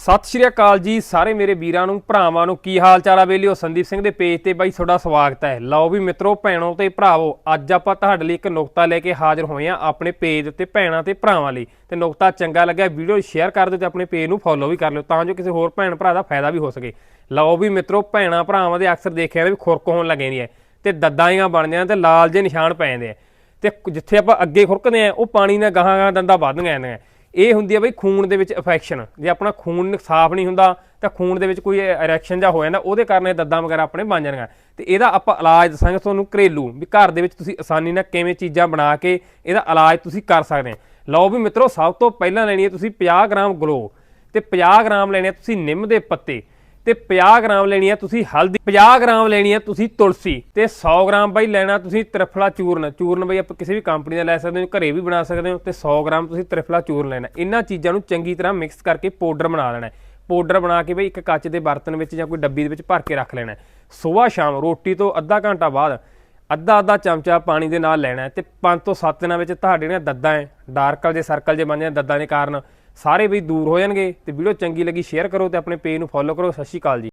ਸਤਿ ਸ਼੍ਰੀ ਅਕਾਲ ਜੀ ਸਾਰੇ ਮੇਰੇ ਵੀਰਾਂ ਨੂੰ, ਭਰਾਵਾਂ ਨੂੰ, ਕੀ ਹਾਲ ਚਾਲ ਆ ਬੇਲੀਓ ਸੰਦੀਪ ਸਿੰਘ ਦੇ ਪੇਜ ਤੇ ਬਾਈ ਤੁਹਾਡਾ ਸਵਾਗਤ ਹੈ। ਲਓ ਵੀ ਮਿੱਤਰੋ, ਭੈਣੋ ਤੇ ਭਰਾਵੋ, ਅੱਜ ਆਪਾਂ ਤੁਹਾਡੇ ਲਈ ਇੱਕ ਨੁਕਤਾ ਲੈ ਕੇ ਹਾਜ਼ਰ ਹੋਏ ਆ ਆਪਣੇ ਪੇਜ ਉੱਤੇ ਭੈਣਾਂ ਤੇ ਭਰਾਵਾਂ ਲਈ। ਤੇ ਨੁਕਤਾ ਚੰਗਾ ਲੱਗਿਆ, ਵੀਡੀਓ ਸ਼ੇਅਰ ਕਰ ਦਿਓ ਤੇ ਆਪਣੇ ਪੇਜ ਨੂੰ ਫੋਲੋ ਵੀ ਕਰ ਲਿਓ ਤਾਂ ਜੋ ਕਿਸੇ ਹੋਰ ਭੈਣ ਭਰਾ ਦਾ ਫਾਇਦਾ ਵੀ ਹੋ ਸਕੇ। ਲਓ ਵੀ ਮਿੱਤਰੋ, ਭੈਣਾਂ ਭਰਾਵਾਂ ਦੇ ਅਕਸਰ ਦੇਖਿਆ ਵੀ ਖੁਰਕ ਹੋਣ ਲੱਗੇ ਨਹੀਂ ਹੈ ਤੇ ਦਦਾਈਆਂ ਬਣ ਜਾਂਦੀਆਂ ਤੇ ਲਾਲ ਜੇ ਨਿਸ਼ਾਨ ਪੈ ਜਾਂਦੇ ਆ। ਤੇ ਜਿੱਥੇ ਆਪਾਂ ਅੱਗੇ ਖੁਰਕਦੇ ਆ ਉਹ ਪਾਣੀ ਨਾਲ ਗਾਹਾਂ ਗਾਹਾਂ ਦੰਦਾਂ ਵੱਧਦੀਆਂ ਜਾਂਦੀਆਂ ਇਹ ਹੁੰਦੀ ਆ ਬਈ ਖੂਨ ਦੇ ਵਿੱਚ ਇਨਫੈਕਸ਼ਨ ਜੇ ਆਪਣਾ ਖੂਨ ਸਾਫ਼ ਨਹੀਂ ਹੁੰਦਾ, ਤਾਂ ਖੂਨ ਦੇ ਵਿੱਚ ਕੋਈ ਇਰੈਕਸ਼ਨ ਜਾਂ ਹੋ ਜਾਂਦਾ, ਉਹਦੇ ਕਾਰਨ ਇਹ ਦੱਦਾਂ ਵਗੈਰਾ ਆਪਣੇ ਬਣ ਜਾਣਗੀਆਂ। ਤੇ ਇਹਦਾ ਆਪਾਂ ਇਲਾਜ ਦੱਸਾਂਗੇ ਤੁਹਾਨੂੰ ਘਰੇਲੂ, ਵੀ ਘਰ ਦੇ ਵਿੱਚ ਤੁਸੀਂ ਆਸਾਨੀ ਨਾਲ ਕਿਵੇਂ ਚੀਜ਼ਾਂ ਬਣਾ ਕੇ ਇਹਦਾ ਇਲਾਜ ਤੁਸੀਂ ਕਰ ਸਕਦੇ ਹੋ। ਲਓ ਵੀ ਮਿੱਤਰੋ, ਸਭ ਤੋਂ ਪਹਿਲਾਂ ਲੈਣੀ ਹੈ ਤੁਸੀਂ 50 ਗ੍ਰਾਮ ਗਲੋ। ਤੇ 50 ਗ੍ਰਾਮ ਲੈਣੇ ਆ ਤੁਸੀਂ ਨਿੰਮ ਦੇ ਪੱਤੇ। ਤੇ 50 ਗ੍ਰਾਮ ਲੈਣੀ ਹੈ ਤੁਸੀਂ ਹਲਦੀ 50 ਗ੍ਰਾਮ ਲੈਣੀ ਹੈ ਤੁਸੀਂ ਤੁਲਸੀ ਤੇ 100 ਗ੍ਰਾਮ ਬਾਈ ਲੈਣਾ ਤੁਸੀਂ ਤ੍ਰਿਫਲਾ ਚੂਰਨ। ਚੂਰਨ ਬਈ ਆਪਾਂ ਕਿਸੇ ਵੀ ਕੰਪਨੀ ਦਾ ਲੈ ਸਕਦੇ ਹੋ, ਘਰੇ ਵੀ ਬਣਾ ਸਕਦੇ ਹੋ ਤੇ 100 ਗ੍ਰਾਮ ਤੁਸੀਂ ਤ੍ਰਿਫਲਾ ਚੂਰਨ ਲੈਣਾ। ਇਹਨਾਂ ਚੀਜ਼ਾਂ ਨੂੰ ਚੰਗੀ ਤਰ੍ਹਾਂ ਮਿਕਸ ਕਰਕੇ ਪਾਊਡਰ ਬਣਾ ਲੈਣਾ ਪਾਊਡਰ ਬਣਾ ਕੇ ਬਈ ਇੱਕ ਕੱਚ ਦੇ ਬਰਤਨ ਵਿੱਚ ਜਾਂ ਕੋਈ ਡੱਬੀ ਦੇ ਵਿੱਚ ਭਰ ਕੇ ਰੱਖ ਲੈਣਾ ਹੈ। ਸਵੇਰ ਸ਼ਾਮ, ਰੋਟੀ ਤੋਂ ਅੱਧਾ ਘੰਟਾ ਬਾਅਦ ਅੱਧਾ ਅੱਧਾ ਚਮਚਾ ਪਾਣੀ ਦੇ ਨਾਲ ਲੈਣਾ ਹੈ ਤੇ 5 ਤੋਂ 7 ਦਿਨਾਂ ਵਿੱਚ ਤੁਹਾਡੇ ਨੇ ਦੱਦਾਂ ਹੈ ਡਾਰਕਲ ਜੇ ਸਰਕਲ ਜੇ ਬਣ ਜਾਂਦੇ ਦੱਦਾਂ ਦੇ ਕਾਰਨ ਸਾਰੇ ਵੀ ਦੂਰ ਹੋ ਜਾਣਗੇ ਤੇ ਵੀਡੀਓ ਚੰਗੀ ਲੱਗੀ ਸ਼ੇਅਰ ਕਰੋ ਤੇ ਆਪਣੇ ਪੇਜ ਨੂੰ ਫੋਲੋ ਕਰੋ। ਸਤਿ ਸ਼੍ਰੀ ਅਕਾਲ ਜੀ।